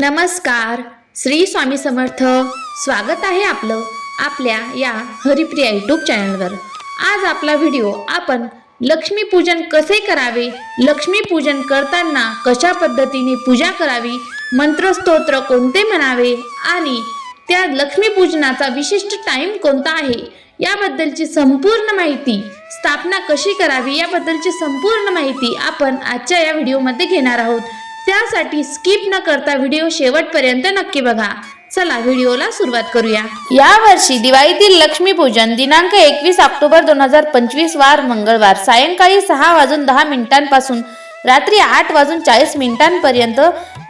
नमस्कार. श्री स्वामी समर्थ. स्वागत आहे आपलं आपल्या या हरिप्रिया यूट्यूब चॅनलवर आज आपला व्हिडिओ आपण लक्ष्मीपूजन कसे करावे लक्ष्मीपूजन करताना कशा पद्धतीने पूजा करावी मंत्रस्तोत्र कोणते म्हणावे आणि त्या लक्ष्मीपूजनाचा विशिष्ट टाईम कोणता आहे याबद्दलची संपूर्ण माहिती स्थापना कशी करावी याबद्दलची संपूर्ण माहिती आपण आजच्या या व्हिडिओमध्ये घेणार आहोत. त्यासाठी स्किप न करता व्हिडिओ शेवटपर्यंत नक्की बघा. चला व्हिडिओला सुरुवात करूया. या वर्षी दिवाळीतील लक्ष्मीपूजन दिनांक एकवीस ऑक्टोबर दोन हजार पंचवीस वार मंगळवार. सायंकाळी सहा वाजून दहा मिनिटांपासून रात्री आठ वाजून चाळीस मिनिटांपर्यंत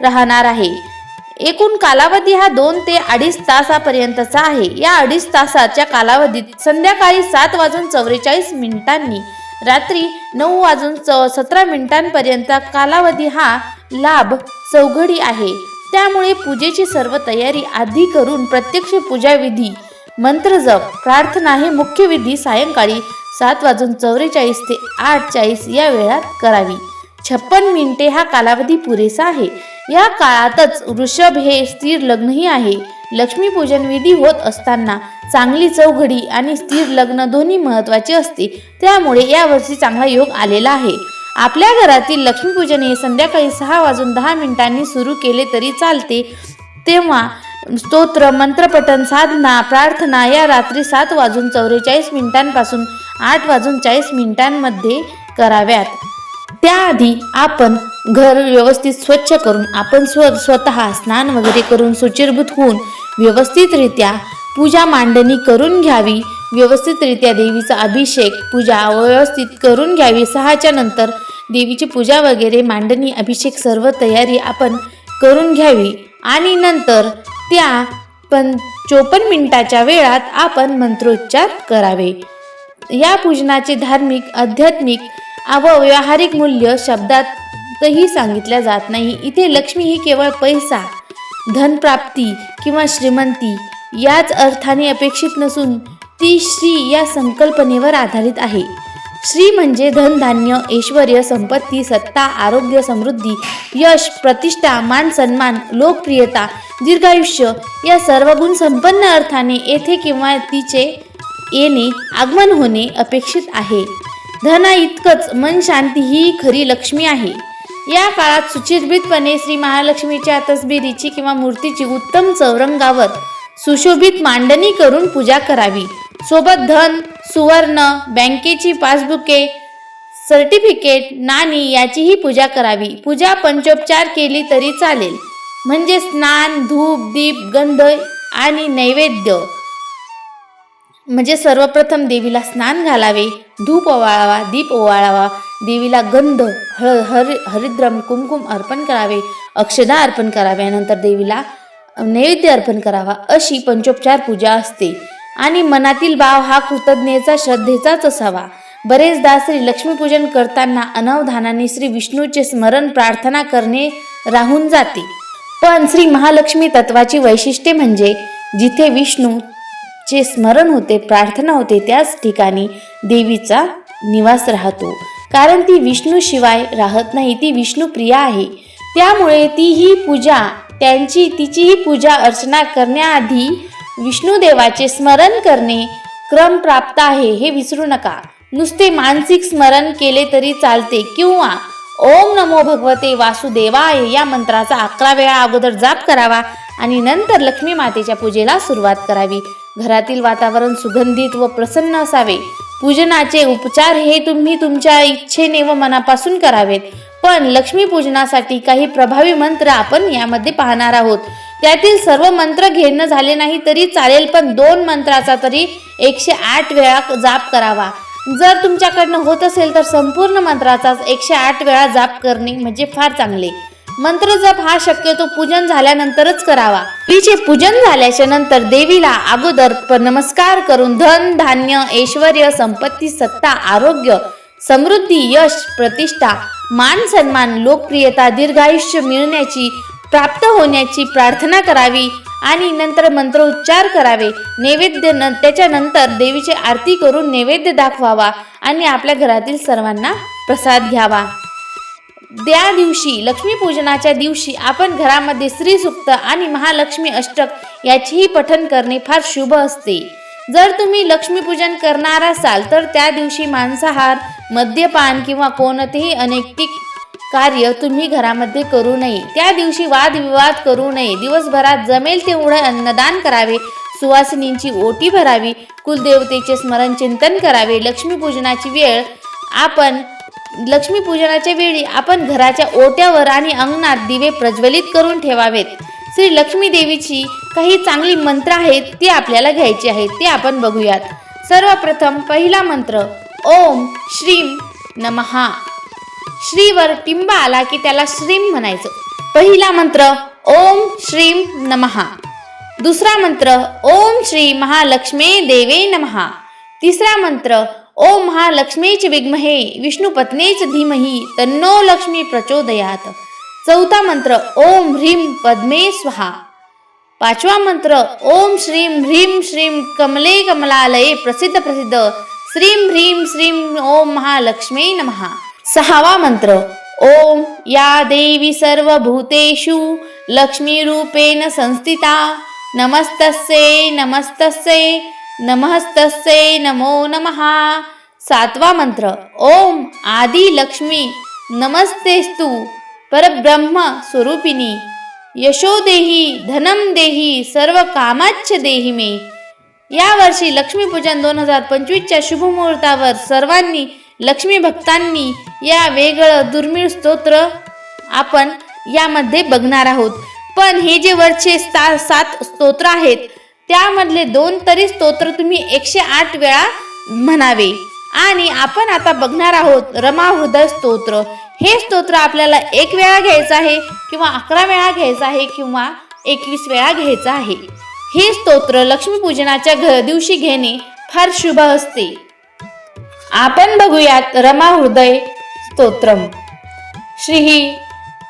राहणार आहे. एकूण कालावधी हा दोन ते अडीच तासापर्यंतचा आहे. या अडीच तासाच्या कालावधीत संध्याकाळी सात वाजून चौवेचाळीस मिनिटांनी रात्री नऊ वाजून च सतरा मिनिटांपर्यंत कालावधी हा लाभ चौघडी आहे. त्यामुळे पूजेची सर्व तयारी आधी करून प्रत्यक्ष पूजाविधी मंत्रजप प्रार्थना हे मुख्य विधी सायंकाळी सात वाजून चौवेचाळीस ते आठ चाळीस या वेळात करावी. छप्पन मिनिटे हा कालावधी पुरेसा आहे. या काळातच वृषभ हे स्थिर लग्नही आहे. लक्ष्मीपूजन विधी होत असताना चांगली चौघडी आणि स्थिर लग्न दोन्ही महत्त्वाचे असते. त्यामुळे यावर्षी चांगला योग आलेला आहे. आपल्या घरातील लक्ष्मीपूजन हे संध्याकाळी सहा वाजून दहा मिनिटांनी सुरू केले तरी चालते. तेव्हा स्तोत्र मंत्रपठन साधना प्रार्थना या रात्री सात वाजून चौवेचाळीस मिनिटांपासून आठ वाजून चाळीस मिनिटांमध्ये कराव्यात. त्याआधी आपण घर व्यवस्थित स्वच्छ करून आपण स्व स्वतः स्नान वगैरे करून सुचिरभूत होऊन व्यवस्थितरित्या पूजा मांडणी करून घ्यावी. व्यवस्थितरित्या देवीचा अभिषेक पूजा व्यवस्थित करून घ्यावी. सहाच्या नंतर देवीची पूजा वगैरे मांडणी अभिषेक सर्व तयारी आपण करून घ्यावी. आणि नंतर त्या पण चोपन्न मिनिटाच्या वेळात आपण मंत्रोच्चार करावे. या पूजनाचे धार्मिक आध्यात्मिक अव्यवहारिक व्यावहारिक मूल्य शब्दातही सांगितल्या जात नाही. इथे लक्ष्मी ही केवळ पैसा धनप्राप्ती किंवा श्रीमंती याच अर्थाने अपेक्षित नसून ती श्री या संकल्पनेवर आधारित आहे. श्री म्हणजे धनधान्य ऐश्वर संपत्ती सत्ता आरोग्य समृद्धी यश प्रतिष्ठा मान सन्मान लोकप्रियता दीर्घायुष्य या सर्व गुण संपन्न अर्थाने येथे किंवा तिचे येणे आगमन होणे अपेक्षित आहे. धना इतकंच मन शांती ही खरी लक्ष्मी आहे. या काळात सुचिर्भितपणे श्री महालक्ष्मीच्या तसबिरीची किंवा मूर्तीची उत्तम चौरंगावर सुशोभित मांडणी करून पूजा करावी. सोबत धन सुवर्ण बँकेची पासबुके सर्टिफिकेट नाणी याचीही पूजा करावी. पूजा पंचोपचार केली तरी चालेल. म्हणजे स्नान धूप दीप गंध आणि नैवेद्य. म्हणजे सर्वप्रथम देवीला स्नान घालावे धूप ओवाळावा दीप ओवाळावा देवीला गंध हळ हरि हरिद्रम कुमकुम अर्पण करावे अक्षदा अर्पण कराव्या नंतर देवीला नैवेद्य अर्पण करावा अशी पंचोपचार पूजा असते. आणि मनातील भाव हा कृतज्ञेचा श्रद्धेचाच असावा. बरेचदा श्री लक्ष्मीपूजन करताना अनवधानाने श्री विष्णूचे स्मरण प्रार्थना करणे राहून जाते. पण श्री महालक्ष्मी तत्वाची वैशिष्ट्ये म्हणजे जिथे विष्णू चे स्मरण होते प्रार्थना होते त्याच ठिकाणी देवीचा निवास राहतो. कारण ती विष्णू शिवाय राहत नाही ती विष्णू प्रिया आहे. त्यामुळे ती ही पूजा त्यांची तिचीही पूजा अर्चना करण्याआधी विष्णुदेवाचे स्मरण करणे क्रम प्राप्त आहे हे विसरू नका. नुसते मानसिक स्मरण केले तरी चालते किंवा ओम नमो भगवते वासुदेवाय या मंत्राचा अकरा वेळा अगोदर जाप करावा आणि नंतर लक्ष्मी मातेच्या पूजेला सुरुवात करावी. घरातील वातावरण सुगंधित व प्रसन्न असावे. पूजनाचे उपचार हे तुम्ही तुमच्या इच्छेने व मनापासून करावेत. पण लक्ष्मी पूजनासाठी काही प्रभावी मंत्र आपण यामध्ये पाहणार आहोत. त्यातील सर्व मंत्र घेणं झाले नाही तरी चालेल पण दोन मंत्राचा तरी एकशे आठ वेळा जाप करावा. जर तुमच्याकडनं होत असेल तर संपूर्ण मंत्राचा एकशे आठ वेळा जाप करणे म्हणजे फार चांगले. मंत्र जप हा शक्यतो पूजन झाल्यानंतरच करावा. तिचे पूजन झाल्याच्यानंतर देवीला अगोदर नमस्कार करून धन धान्य ऐश्वर संपत्ती सत्ता आरोग्य समृद्धी यश प्रतिष्ठा मान सन्मान लोकप्रियता दीर्घायुष्य मिळण्याची प्राप्त होण्याची प्रार्थना करावी आणि नंतर मंत्रोच्चार करावे. नैवेद्य न त्याच्यानंतर देवीची आरती करून नैवेद्य दाखवावा आणि आपल्या घरातील सर्वांना प्रसाद घ्यावा. त्या दिवशी लक्ष्मीपूजनाच्या दिवशी आपण घरामध्ये श्रीसुक्त आणि महालक्ष्मी अष्टक याचीही पठन करणे फार शुभ असते. जर तुम्ही लक्ष्मीपूजन करणार असाल तर त्या दिवशी मांसाहार मद्यपान किंवा कोणतेही अनैतिक कार्य तुम्ही घरामध्ये करू नये. त्या दिवशी वादविवाद करू नये. दिवसभरात जमेल तेवढे अन्नदान करावे. सुवासिनींची ओटी भरावी. कुलदेवतेचे स्मरण चिंतन करावे. लक्ष्मीपूजनाची वेळ आपण लक्ष्मीपूजनाच्या वेळी आपण घराच्या ओट्यावर आणि अंगणात दिवे प्रज्वलित करून ठेवावेत. श्री लक्ष्मी देवीची काही चांगली मंत्र आहेत ती आपल्याला घ्यायची आहेत ते आपण बघूयात. सर्वप्रथम पहिला मंत्र ओम श्रीम नमहा श्रीवर टिंब आला की त्याला श्रीम म्हणायचं. पहिला मंत्र ओम श्रीम नमहा दुसरा मंत्र ओम श्री महालक्ष्मी देवे नमहा तिसरा मंत्र ओम महालक्ष्मीच विद्महे विष्णुपत्नीच धीमही तन्नो लक्ष्मी प्रचोदयात. चौथा मंत्र ओम ह्रीम पद्मे स्वाहा. पाचवा मंत्र ओम श्रीम ह्रीम श्रीम कमले कमलालये प्रसिद्ध प्रसिद्ध श्रीम ह्रीम श्रीम ओम महालक्ष्मी नमहा. सहावा मंत्र ओम या देवी सर्वभूतेषु लक्ष्मीरूपेण संस्थिता नमस्तस्ये नमस्तस्ये नमस्तस्ये नमो नमः। सातवा मंत्र ओम आदि लक्ष्मी नमस्तेस्तु परब्रह्म स्वरूपिणी। यशो देही धनम देही सर्व कामाच्छ देही मे। यावर्षी लक्ष्मीपूजन दोन हजार पंचवीसच्या शुभमुहूर्तावर सर्वांनी लक्ष्मी भक्तांनी या वेगळं दुर्मिळ स्तोत्र आपण यामध्ये बघणार आहोत. पण हे जे वरचे सात स्तोत्र आहेत त्यामधले दोन तरी स्तोत्र तुम्ही एकशे आठ वेळा म्हणावे. आणि आपण आता बघणार आहोत रमा हृदय स्तोत्र. हे स्तोत्र आपल्याला एक वेळा घ्यायचं आहे किंवा अकरा वेळा घ्यायचं आहे किंवा एकवीस वेळा घ्यायचं आहे. हे स्तोत्र लक्ष्मीपूजनाच्या घ दिवशी घेणे फार शुभ असते. आपण बघूयात रमा हृदय स्तोत्रम. श्री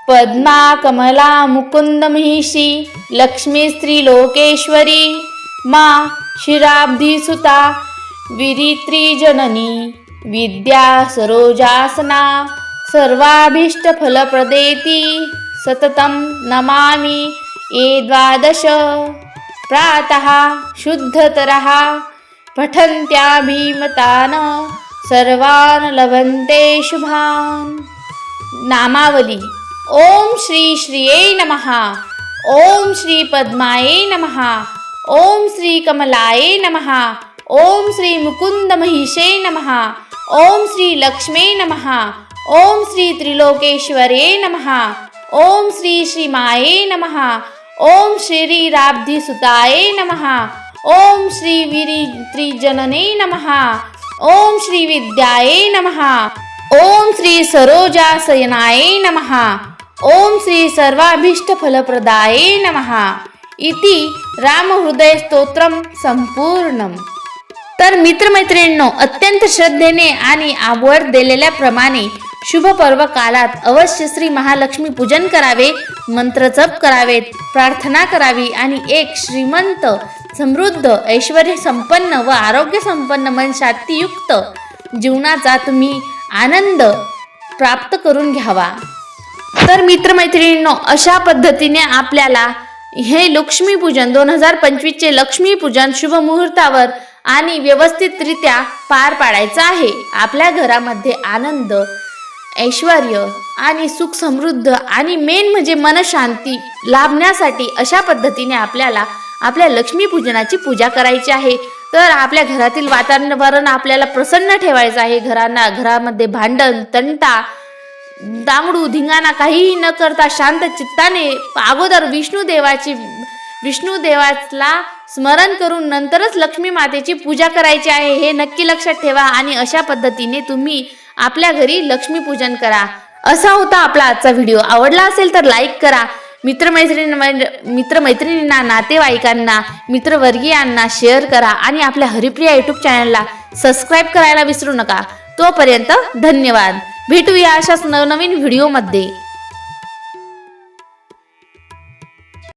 पद्मा कमला मुकुंद महिषी लक्ष्मी स्त्री लोकेश्वरी मा क्षीराब्धिसुता विरित्री जननी विद्या सरोजासना सर्वाभीष्ट फलप्रदेती सततं नमामि ये द्वादश। प्रातः शुद्धतरः पठन्त्या भीमतान् सर्वान् लभन्ते शुभान्। नामावली। ओम श्री श्रिये नमः ओम श्री पद्माये नमः ओम श्री कमलाये नमः ओम श्री मुकुंद महिषे नमः ओम श्री लक्ष्मे नमः ओम श्री त्रिलोकेश्वरे नमः ओम श्री श्रीमाये नमः ओम श्री राब्धिसुताये नमः ओम श्री विरित्रिजनने नमः ओम श्री विद्याये नमः ओम श्री सरोजासयनाय नमः ओम श्री सर्वाभीष्ट सर्वाभीष्टफलप्रदाये नमहा इति रामहृदय स्तोत्रम संपूर्णम. तर मित्रमैत्रिणींनो अत्यंत श्रद्धेने आणि आवड दिलेल्याप्रमाणे शुभ पर्व कालात अवश्य श्री महालक्ष्मी पूजन करावे मंत्र जप करावेत प्रार्थना करावी आणि एक श्रीमंत समृद्ध ऐश्वर संपन्न व आरोग्य संपन्न मन शांतीयुक्त जीवनाचा तुम्ही आनंद प्राप्त करून घ्यावा. तर मित्रमैत्रिणींनो अशा पद्धतीने आपल्याला हे लक्ष्मीपूजन दोन हजार पंचवीसचे लक्ष्मीपूजन शुभ मुहूर्तावर आणि व्यवस्थितरित्या पार पाडायचं आहे. आपल्या घरामध्ये आनंद ऐश्वर आणि सुख समृद्ध आणि मेन म्हणजे मनशांती लाभण्यासाठी अशा पद्धतीने आपल्याला आपल्या लक्ष्मीपूजनाची पूजा करायची आहे. तर आपल्या घरातील वातावरण आपल्याला प्रसन्न ठेवायचं आहे. घरांना घरामध्ये भांडण तंटा दामडू धिंगाणा काहीही न करता शांत चित्ताने अगोदर विष्णू देवाची विष्णू देवाला स्मरण करून नंतरच लक्ष्मी मातेची पूजा करायची आहे हे नक्की लक्षात ठेवा आणि अशा पद्धतीने तुम्ही आपल्या घरी लक्ष्मी पूजन करा. असा होता आपला आजचा व्हिडिओ. आवडला असेल तर लाईक करा. मित्रमैत्रिणी मित्रमैत्रिणींना नातेवाईकांना मित्रवर्गीयांना शेअर करा आणि आपल्या हरिप्रिया यूट्यूब चॅनलला सबस्क्राईब करायला विसरू नका. तोपर्यंत धन्यवाद. भेटूया अशाच नवनवीन व्हिडिओमध्ये.